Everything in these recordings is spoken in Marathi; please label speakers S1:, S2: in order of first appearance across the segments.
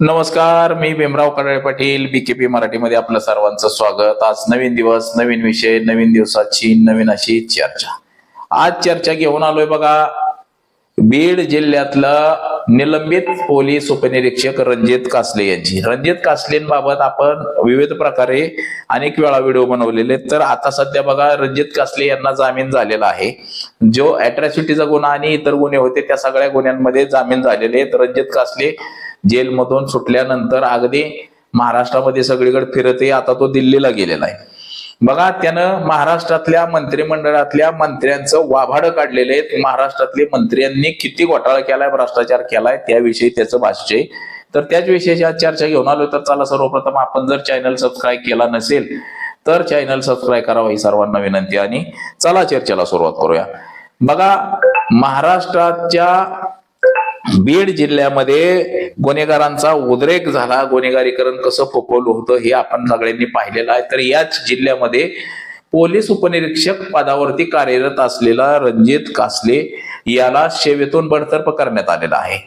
S1: नमस्कार मी भीमराव कराळे पाटील बीकेपी मराठीमध्ये आपलं सर्वांचं स्वागत. आज नवीन दिवस नवीन विषय नवीन दिवसाची नवीन अशी चर्चा. आज चर्चा घेऊन आलोय बघा बीड जिल्ह्यातलं निलंबित पोलीस उपनिरीक्षक रणजित कासले यांची. रणजित कासलेंबाबत आपण विविध प्रकारे अनेक वेळा व्हिडिओ बनवलेले तर आता सध्या बघा रणजित कासले यांना जामीन झालेला आहे. जो अट्रॅसिटीचा गुन्हा आणि इतर गुन्हे होते त्या सगळ्या गुन्ह्यांमध्ये जामीन झालेले आहेत. रणजित कासले जेलमधून सुटल्यानंतर अगदी महाराष्ट्रामध्ये सगळीकडे फिरते आता तो दिल्लीला गेलेला आहे. बघा त्यानं महाराष्ट्रातल्या मंत्रिमंडळातल्या मंत्र्यांचं वाभाडं काढलेले आहेत महाराष्ट्रातले मंत्र्यांनी किती घोटाळा केलाय भ्रष्टाचार केलाय त्याविषयी त्याचं भाष्य तर त्याच विषयाची आज चर्चा घेऊन आलो तर चला सर्वप्रथम आपण जर चॅनल सबस्क्राईब केला नसेल तर चॅनल सबस्क्राईब करावं ही सर्वांना विनंती. आणि चला चर्चेला सुरुवात करूया. बघा महाराष्ट्राच्या बीड जिल्ह्यामध्ये गुन्हेगारांचा उद्रेक झाला. गुन्हेगारीकरण कसं फोकवलं होतं हे आपण सगळ्यांनी पाहिलेलं आहे. तर याच जिल्ह्यामध्ये पोलीस उपनिरीक्षक पदावरती कार्यरत असलेला रणजित कासले याला सेवेतून बडतर्फ करण्यात आलेला आहे.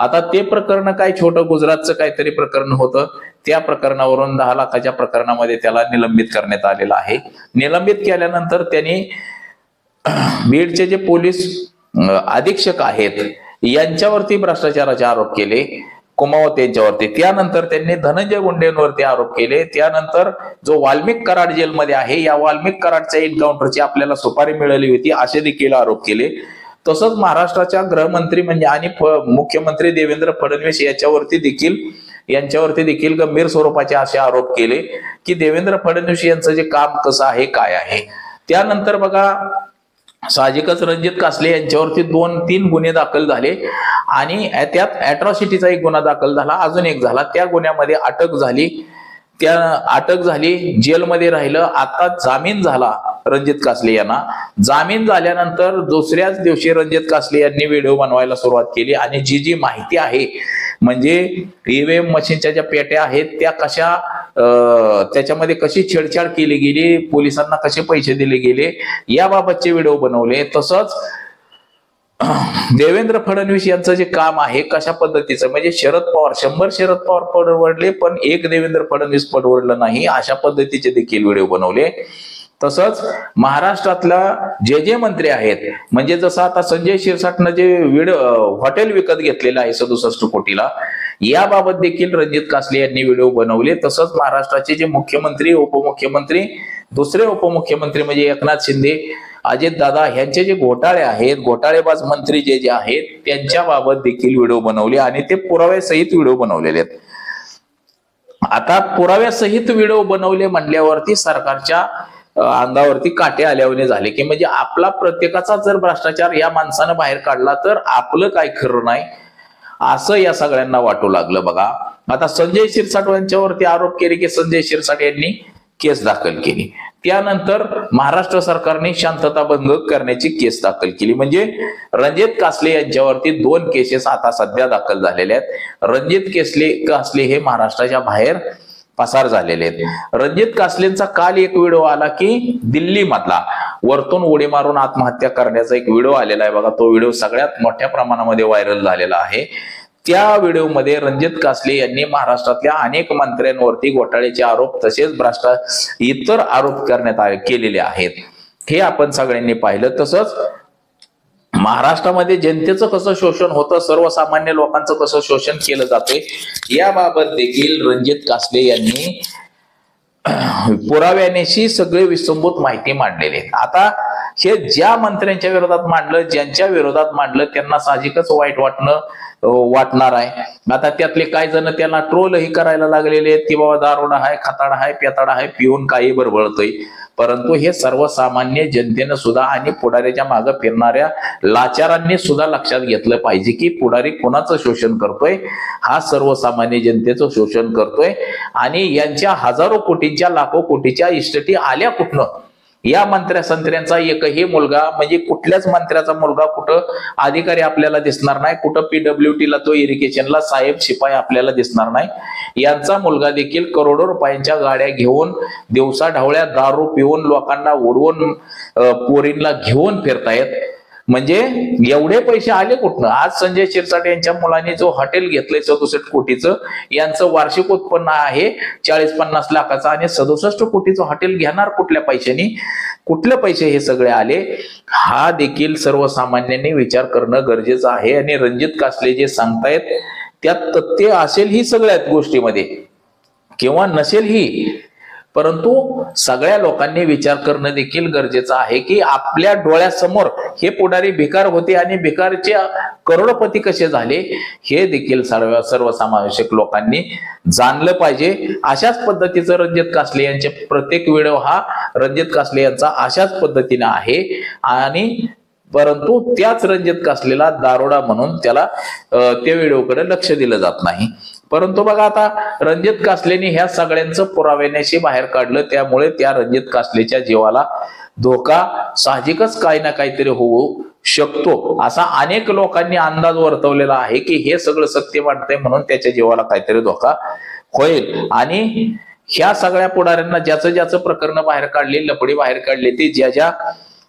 S1: आता ते प्रकरण काय छोटं गुजरातचं काहीतरी प्रकरण होतं. त्या प्रकरणावरून दहा लाखाच्या प्रकरणामध्ये त्याला निलंबित करण्यात आलेलं आहे. निलंबित केल्यानंतर त्यांनी बीडचे जे पोलीस अधीक्षक आहेत यांच्यावरती भ्रष्टाचाराचे आरोप केले कुमावत यांच्यावरती. त्यानंतर त्यांनी धनंजय गुंडेंवरती आरोप केले. त्यानंतर जो वाल्मिक कराड जेलमध्ये आहे या वाल्मिक कराडच्या एन्काउंटरची आपल्याला सुपारी मिळाली होती असे देखील आरोप केले. तसंच महाराष्ट्राच्या गृहमंत्री म्हणजे आणि मुख्यमंत्री देवेंद्र फडणवीस याच्यावरती देखील यांच्यावरती देखील गंभीर स्वरूपाचे असे आरोप केले की देवेंद्र फडणवीस यांचं जे काम कसं आहे काय आहे. त्यानंतर बघा साहजिकच रणजित कासले यांच्यावरती दोन तीन गुन्हे दाखल झाले आणि त्यात अॅट्रॉसिटीचा एक गुन्हा दाखल झाला अजून एक झाला. त्या गुन्ह्यामध्ये अटक झाली. त्या अटक झाली जेलमध्ये राहिलं. आता जामीन झाला रणजित कासले यांना. जामीन झाल्यानंतर दुसऱ्याच दिवशी रणजित कासले यांनी व्हिडिओ बनवायला सुरुवात केली आणि जी जी माहिती आहे म्हणजे ईव्हीएम मशीनच्या ज्या पेट्या आहेत त्या कशा त्याच्यामध्ये कशी छेडछाड केली गेली पोलिसांना कसे पैसे दिले गेले याबाबतचे व्हिडिओ बनवले. तसंच देवेंद्र फडणवीस यांचं जे काम आहे कशा पद्धतीचं म्हणजे शरद पवार शंभर शरद पवार पडवडले पण एक देवेंद्र फडणवीस पडवडलं नाही अशा पद्धतीचे देखील व्हिडिओ बनवले. तसंच महाराष्ट्रातला जे जे मंत्री आहेत म्हणजे जसं आता संजय शिरसाटनं जे व्हिडिओ हॉटेल विकत घेतलेलं आहे सदुसष्ट कोटीला याबाबत देखील रणजित कासले यांनी व्हिडिओ बनवले. तसंच महाराष्ट्राचे जे मुख्यमंत्री उपमुख्यमंत्री दुसरे उपमुख्यमंत्री म्हणजे एकनाथ शिंदे अजित दादा यांचे जे घोटाळे आहेत घोटाळेबाज मंत्री जे जे आहेत त्यांच्या बाबत देखील व्हिडिओ बनवले आणि ते पुराव्यासहित व्हिडिओ बनवलेले आहेत. आता पुराव्यासहित व्हिडिओ बनवले म्हणल्यावरती सरकारच्या अंगावरती काटे आल्याने झाले की म्हणजे आपला प्रत्येकाचा जर भ्रष्टाचार या माणसानं बाहेर काढला तर आपलं काय खरं नाही? असं या सगळ्यांना वाटू लागलं बघा. आता संजय शिरसाट यांच्यावरती आरोप केले की संजय शिरसाट यांनी केस दाखल केली. त्यानंतर महाराष्ट्र सरकारने शांतता भंग करण्याची केस दाखल केली. म्हणजे रणजित कासले यांच्यावरती दोन केसेस आता सध्या दाखल झालेल्या आहेत. रणजित केसले कासले हे महाराष्ट्राच्या बाहेर पसार झालेले आहेत. रणजित कासलेंचा काल एक व्हिडिओ आला की दिल्ली मधला वरतून उडी मारून आत्महत्या करण्याचा एक व्हिडिओ आलेला आहे बघा. तो व्हिडिओ सगळ्यात मोठ्या प्रमाणामध्ये व्हायरल झालेला आहे. त्या व्हिडिओमध्ये रणजित कासले यांनी महाराष्ट्रातल्या अनेक मंत्र्यांवरती घोटाळ्याचे आरोप तसेच भ्रष्टा इतर आरोप करण्यात आले केलेले आहेत. हे आपण सगळ्यांनी पाहिलं. तसंच महाराष्ट्रामध्ये जनतेचं कसं शोषण होतं सर्वसामान्य लोकांचं कसं शोषण केलं जाते याबाबत देखील रणजित कासले यांनी पुराव्यानेशी सगळे विसंबूत माहिती मांडलेली आहे आता हे ज्या मंत्र्यांच्या विरोधात मांडलं ज्यांच्या विरोधात मांडलं त्यांना साहजिकच वाईट वाटणं वाटणार आहे. आता त्यातले काही जण त्यांना ट्रोलही करायला लागलेले आहेत की बाबा दारोडा आहे खताडा आहे पेताडा आहे पिऊन काही बरबळतोय. परंतु हे सर्वसामान्य जनतेनं सुद्धा आणि पुढाऱ्याच्या मागे फिरणाऱ्या लाचारांनी सुद्धा लक्षात घेतलं पाहिजे की पुढारी कोणाचं शोषण करतोय? हा सर्वसामान्य जनतेचं शोषण करतोय. आणि यांच्या हजारो कोटींच्या लाखो कोटीच्या इष्टटी आल्या कुठनं? या मंत्र्या संत्र्यांचा एकही मुलगा म्हणजे कुठल्याच मंत्र्याचा मुलगा कुठं अधिकारी आपल्याला दिसणार नाही कुठं पीडब्ल्यू ला तो इरिगेशनला साहेब शिपाई आपल्याला दिसणार नाही. यांचा मुलगा देखील करोडो रुपयांच्या गाड्या घेऊन दिवसा ढावळ्या दारू पिऊन लोकांना उडवून पोरींना घेऊन फिरतायत. म्हणजे एवढे पैसे आले कुठनं? आज संजय शिरसाट यांच्या मुलाने जो हॉटेल घेतलंय सदुसष्ट कोटीचं यांचं वार्षिक उत्पन्न आहे चाळीस पन्नास लाखाचं आणि सदुसष्ट कोटीचं हॉटेल घेणार कुठल्या पैशानी? कुठले पैसे हे सगळे आले? हा देखील सर्वसामान्यांनी विचार करणं गरजेचं आहे आणि रणजित कासले जे सांगतायत त्यात तथ्य असेल ही सगळ्यात गोष्टीमध्ये. किंवा नसेल ही परंतु सगळ्या लोकांनी विचार करणं देखील गरजेचं आहे की आपल्या डोळ्यासमोर हे पुढारी भिकार होते आणि भिकारचे करोडपती कसे झाले हे देखील सर्व सर्वसमावेशक लोकांनी जाणलं पाहिजे. अशाच पद्धतीचं रणजित कासले यांचे प्रत्येक व्हिडिओ हा रणजित कासले यांचा अशाच पद्धतीने आहे. आणि परंतु त्याच रणजित कासलेला दारोडा म्हणून त्याला त्या व्हिडिओकडे लक्ष दिलं जात नाही. परंतु बघा आता रणजित कासलेनी ह्या सगळ्यांचं पुराव्यानेशी बाहेर काढलं. त्यामुळे त्या रणजित कासलेच्या जीवाला धोका साहजिकच काही ना काहीतरी होऊ शकतो. असा अनेक लोकांनी अंदाज वर्तवलेला आहे की हे सगळं सत्य वाटतंय म्हणून त्याच्या जीवाला काहीतरी धोका होईल. आणि ह्या सगळ्या पुढाऱ्यांना ज्याचं ज्याचं प्रकरण बाहेर काढले लपडी बाहेर काढले ते ज्या ज्या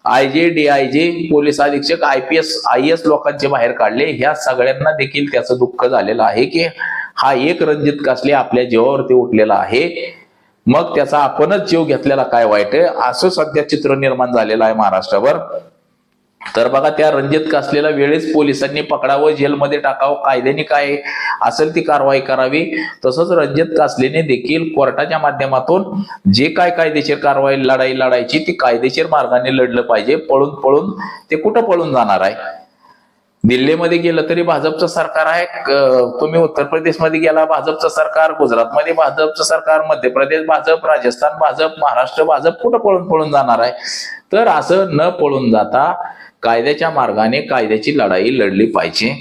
S1: I J D I J police अधीक्षक I P S I S लोकांचे बाहेर काढले ह्या सगळ्यांना देखील त्याचं दुःख झालेलं आहे की हा एक रणजित कासले आपल्या जीवावरती उठलेला आहे. मग त्याचा आपणच जीव घेतलेला काय वाईट आहे? असं सध्या चित्र निर्माण झालेलं आहे महाराष्ट्रावर तर बघा त्या रणजित कासलेला वेळेस पोलिसांनी पकडावं जेलमध्ये टाकावं कायद्याने काय असेल ती कारवाई करावी. तसंच रणजित कासलेने देखील कोर्टाच्या माध्यमातून जे काय कायदेशीर कारवाई लढाई लढायची ती कायदेशीर मार्गाने लढलं पाहिजे. पळून पळून ते कुठं पळून जाणार आहे? दिल्लीमध्ये गेलं तरी भाजपचं सरकार आहे तुम्ही उत्तर प्रदेशमध्ये गेला भाजपचं सरकार गुजरातमध्ये भाजपचं सरकार मध्य प्रदेश भाजप राजस्थान भाजप महाराष्ट्र भाजप कुठं पळून पळून जाणार आहे? तर असं न पळून जाता कायद्याच्या मार्गाने कायद्याची लढाई लढली पाहिजे.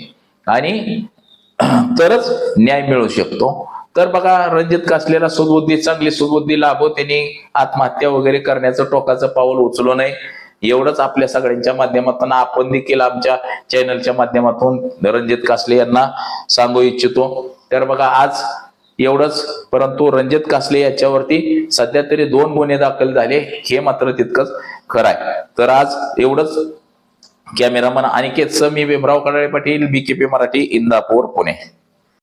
S1: आणि तरच न्याय मिळू शकतो. तर बघा रणजित कासलेला सुदबुद्धी चांगली सुदबुद्धी लाभो त्यांनी आत्महत्या वगैरे करण्याचं टोकाचं पाऊल उचलू नये. एवढंच आपल्या सगळ्यांच्या माध्यमातून आपण देखील आमच्या चॅनलच्या माध्यमातून. रणजित कासले यांना सांगू इच्छितो. तर बघा आज एवढंच परंतु रणजित कासले याच्यावरती सध्या तरी दोन गुन्हे दाखल झाले. हे मात्र तितकंच खरं आहे. तर आज एवढंच कॅमेरामन अनिकेत समी भीमराव कडाळे पाटील बीकेपी मराठी इंदापूर पुणे.